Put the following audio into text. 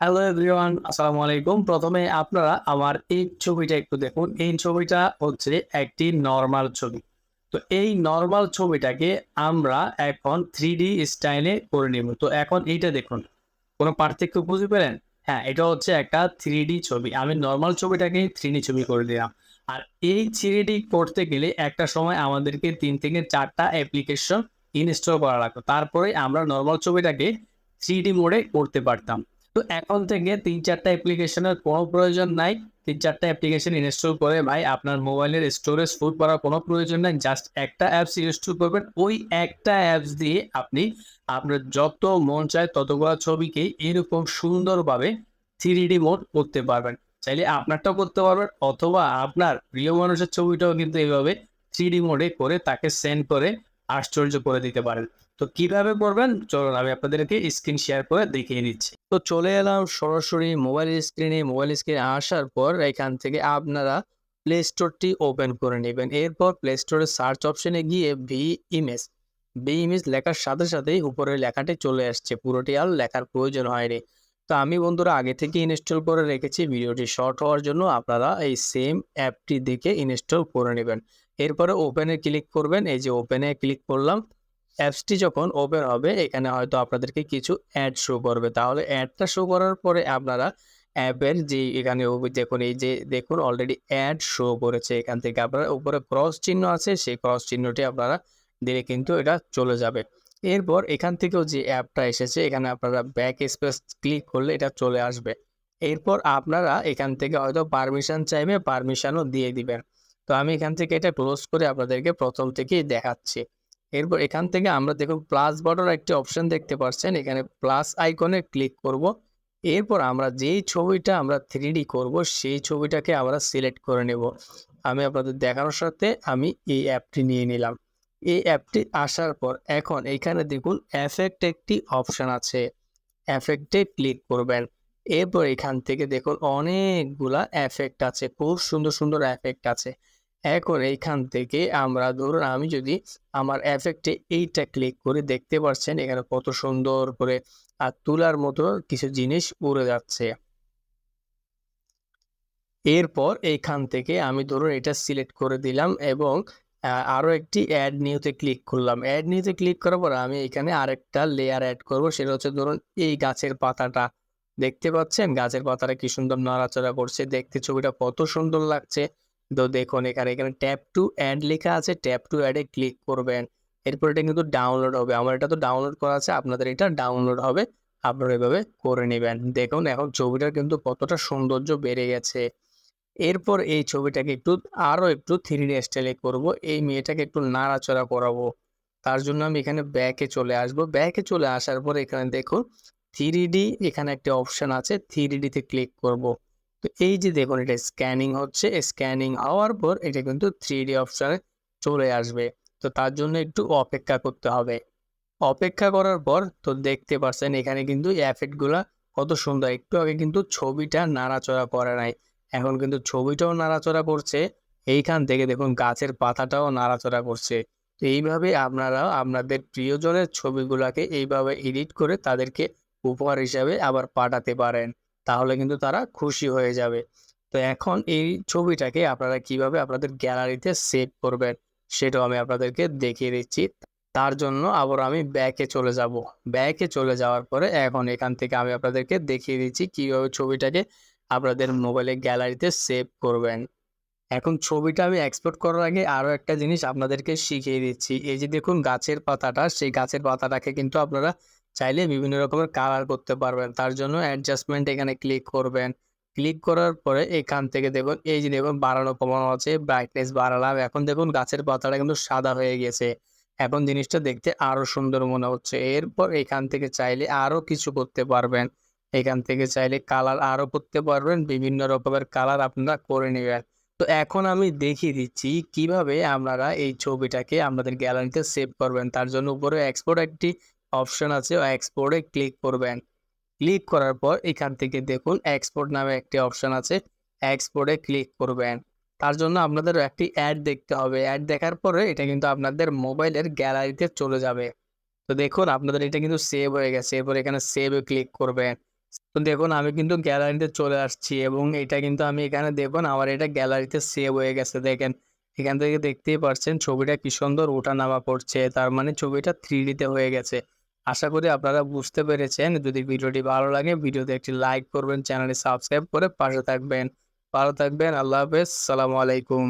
Hello everyone আসসালামু আলাইকুম প্রথমে আপনারা আমার এই ছবিটা একটু দেখুন। এই ছবিটা হচ্ছে একটি নর্মাল ছবি। তো এই নর্মাল ছবিটাকে আমরা এখন থ্রি ডি স্টাইলে করে নেব। তো এখন এইটা দেখুন। কোনো পার্থক্য বুঝতে পেলেন হ্যাঁ এটা হচ্ছে একটা থ্রি ডি ছবি। আমি নর্মাল ছবিটাকে থ্রি ডি ছবি করে দিলাম। আর এই থ্রি ডি করতে গেলে একটা সময় আমাদেরকে তিন থেকে চারটা অ্যাপ্লিকেশন ইনস্টল করা লাগতো। তারপরে আমরা নর্মাল ছবিটাকে থ্রি ডি মোডে করতে পারতাম। তো এখন থেকে তিন চারটা অ্যাপ্লিকেশনের কোনো প্রয়োজন নাই। তিন চারটা অ্যাপ্লিকেশন ইনস্টল করে ভাই আপনার মোবাইলের স্টোরেজ ফুল করার কোনো প্রয়োজন নাই। জাস্ট একটা অ্যাপস ইনস্টল করবেন। ওই একটা অ্যাপস দিয়ে আপনি আপনার যত মন চায় ততগুলো ছবিকে এরকম সুন্দরভাবে থ্রি ডি মোড করতে পারবেন। চাইলে আপনারটাও করতে পারবেন অথবা আপনার প্রিয় মানুষের ছবিটাও কিন্তু এইভাবে থ্রি ডি মোডে করে তাকে সেন্ড করে আশ্চর্য করে দিতে পারেন। তো কীভাবে করবেন? চলুন আমি আপনাদেরকে স্ক্রিন শেয়ার করে দেখিয়ে দিচ্ছি তো চলে এলাম সরাসরি মোবাইল স্ক্রিনে মোবাইল স্ক্রিনে আসার পর এখান থেকে আপনারা প্লে স্টোরটি ওপেন করে নেবেন। এরপর প্লে স্টোরের সার্চ অপশনে গিয়ে ভি ইমেজ ভি ইমেজ লেখার সাথে সাথেই উপরে লেখাটি চলে আসছে। পুরোটি আর লেখার প্রয়োজন হয়নি। তো আমি বন্ধুরা আগে থেকে ইনস্টল করে রেখেছি। ভিডিওটি শর্ট হওয়ার জন্য আপনারা এই সেম অ্যাপটি দেখে ইনস্টল করে নেবেন। এরপরে ওপেনে ক্লিক করবেন। এই যে ওপেনে ক্লিক করলাম। অ্যাপসটি যখন ওপেন হবে, এখানে হয়তো আপনাদেরকে কিছু অ্যাড শো করবে। তাহলে অ্যাডটা শো করার পরে আপনারা অ্যাপের যে এখানে দেখুন, এই যে দেখুন অলরেডি অ্যাড শো করেছে এখান থেকে। আপনারা উপরে ক্রস চিহ্ন আছে, সেই ক্রস চিহ্নটি আপনারা দিলে কিন্তু এটা চলে যাবে। এরপর এখান থেকেও যে অ্যাপটা এসেছে, এখানে আপনারা ব্যাক স্পেস ক্লিক করলে এটা চলে আসবে। এরপর আপনারা এখান থেকে হয়তো পারমিশন চাইবে পারমিশনও দিয়ে দিবেন। তো আমি এখান থেকে এটা ক্লোজ করে আপনাদেরকে প্রথম থেকেই দেখাচ্ছি। এরপর এখান থেকে আমরা দেখুন প্লাস বাটন একটি অপশন দেখতে পাচ্ছেন। এখানে প্লাস আইকনে ক্লিক করব। এরপর আমরা যেই ছবিটা আমরা থ্রি করব, সেই ছবিটাকে আমরা সিলেক্ট করে নেব। আমি আপনাদের দেখানোর সাথে আমি এই অ্যাপটি নিয়ে নিলাম। এই অ্যাপটি আসার পর এখন এখানে দেখুন এফেক্ট একটি অপশান আছে। এফেক্টে ক্লিক করবেন। এরপর এখান থেকে দেখুন অনেকগুলা এফেক্ট আছে। খুব সুন্দর সুন্দর এফেক্ট আছে। এখন এইখান থেকে আমরা ধরুন আমি যদি আমার এফেক্টে এইটা ক্লিক করে দেখতে পাচ্ছেন এখানে কত সুন্দর করে, আর তুলার মতো কিছু জিনিস উড়ে যাচ্ছে। এরপর এইখান থেকে আমি ধরুন এটা সিলেক্ট করে দিলাম এবং আরও একটি অ্যাড নিউতে ক্লিক করলাম। অ্যাড নিউতে ক্লিক করার পর আমি এখানে আরেকটা লেয়ার অ্যাড করব, সেটা হচ্ছে ধরুন এই গাছের পাতাটা। দেখতে পাচ্ছেন? গাছের পাতাটা কি সুন্দর নড়াচড়া করছে, দেখতে ছবিটা কত সুন্দর লাগছে। তো দেখুন, এখানে এখানে ট্যাপ টু অ্যাড লেখা আছে, ট্যাপ টু অ্যাডে ক্লিক করবেন। এরপর এটা কিন্তু ডাউনলোড হবে। আমার এটা তো ডাউনলোড করা আছে, আপনাদের এটা ডাউনলোড হবে। আপনারা এভাবে করে নেবেন। দেখুন, এখন ছবিটার কিন্তু কতটা সৌন্দর্য বেড়ে গেছে। এরপর এই ছবিটাকে একটু, আরও একটু থ্রি ডি স্টাইলে করব। এই মেয়েটাকে একটু নাড়াচড়া করাবো। তার জন্য আমি এখানে ব্যাকে চলে আসব। ব্যাকে চলে আসার পর এখানে দেখুন থ্রি ডি এখানে একটা অপশান আছে থ্রি ডিতে ক্লিক করব। তো এই যে দেখুন, এটা স্ক্যানিং হচ্ছে। স্ক্যানিং হওয়ার পর এটা কিন্তু থ্রি ডি অপশানে চলে আসবে। তো তার জন্য একটু অপেক্ষা করতে হবে। অপেক্ষা করার পর তো দেখতে পাচ্ছেন এখানে কিন্তু এফেক্টগুলা কত সুন্দর। একটু আগে কিন্তু ছবিটা নাড়াচড়া করে নাই। এখন কিন্তু ছবিটাও নাড়াচড়া করছে। এইখান থেকে দেখুন গাছের পাতাটাও নাড়াচড়া করছে। তো এইভাবে আপনারা, আপনাদের প্রিয়জনের ছবিগুলোকে এইভাবে এডিট করে তাদেরকে উপহার হিসাবে আবার পাঠাতে পারেন। তাহলে কিন্তু তারা খুশি হয়ে যাবে। তো এখন এই ছবিটাকে আপনারা কীভাবে আপনাদের গ্যালারিতে সেভ করবেন সেটাও আমি আপনাদেরকে দেখিয়ে দিচ্ছি। তার জন্য আবার আমি ব্যাকে চলে যাব। ব্যাকে চলে যাওয়ার পরে এখন এখান থেকে আমি আপনাদেরকে দেখিয়ে দিচ্ছি কীভাবে ছবিটাকে আপনাদের মোবাইলে গ্যালারিতে সেভ করবেন। এখন ছবিটা আমি এক্সপোর্ট করার আগে আরও একটা জিনিস আপনাদেরকে শিখিয়ে দিচ্ছি। এই যে দেখুন গাছের পাতাটা, সেই গাছের পাতাটাকে কিন্তু আপনারা চাইলে বিভিন্ন রকমের কালার করতে পারবেন। তার জন্য অ্যাডজাস্টমেন্ট এখানে ক্লিক করবেন। ক্লিক করার পরে এখান থেকে দেখুন, এই যে দেখুন, বাড়ানো কমানো আছে ব্রাইটনেস বাড়ালাম। এখন দেখুন, গাছের পাতাটা কিন্তু সাদা হয়ে গেছে। এখন জিনিসটা দেখতে আরও সুন্দর মনে হচ্ছে। এরপর এখান থেকে চাইলে আরও কিছু করতে পারবেন। এখান থেকে চাইলে কালার আরও করতে পারবেন। বিভিন্ন রকমের কালার আপনারা করে নেবেন। তো এখন আমি দেখিয়ে দিচ্ছি কীভাবে আপনারা এই ছবিটাকে আপনাদের গ্যালারিতে সেভ করবেন। তার জন্য উপরে এক্সপোর্ট একটি অপশন আছে এক্সপোর্টে ক্লিক করবেন ক্লিক করার পর এখান থেকে দেখুন এক্সপোর্ট নামে একটি অপশন আছে এক্সপোর্টে ক্লিক করবেন তার জন্য আপনাদের একটি অ্যাড দেখতে হবে। অ্যাড দেখার পরে এটা কিন্তু আপনাদের মোবাইলের গ্যালারিতে চলে যাবে। তো দেখুন আপনাদের এটা কিন্তু সেভ হয়ে গেছে। এরপর এখানে সেভে ক্লিক করবেন তো দেখুন আমি কিন্তু গ্যালারিতে চলে আসছি এবং এটা কিন্তু আমি এখানে দেখুন আমার এটা গ্যালারিতে সেভ হয়ে গেছে। দেখেন, এখান থেকে দেখতেই পারছেন ছবিটা কি সুন্দর ওঠা নামা করছে। তার মানে ছবিটা থ্রি ডিতে হয়ে গেছে। আশা করি আপনারা বুঝতে পেরেছেন। যদি ভিডিওটি ভালো লাগে, ভিডিওতে একটি লাইক করবেন, চ্যানেলটি সাবস্ক্রাইব করে পাশে থাকবেন। ভালো থাকবেন, আল্লাহ হাফেজ, সালামু আলাইকুম।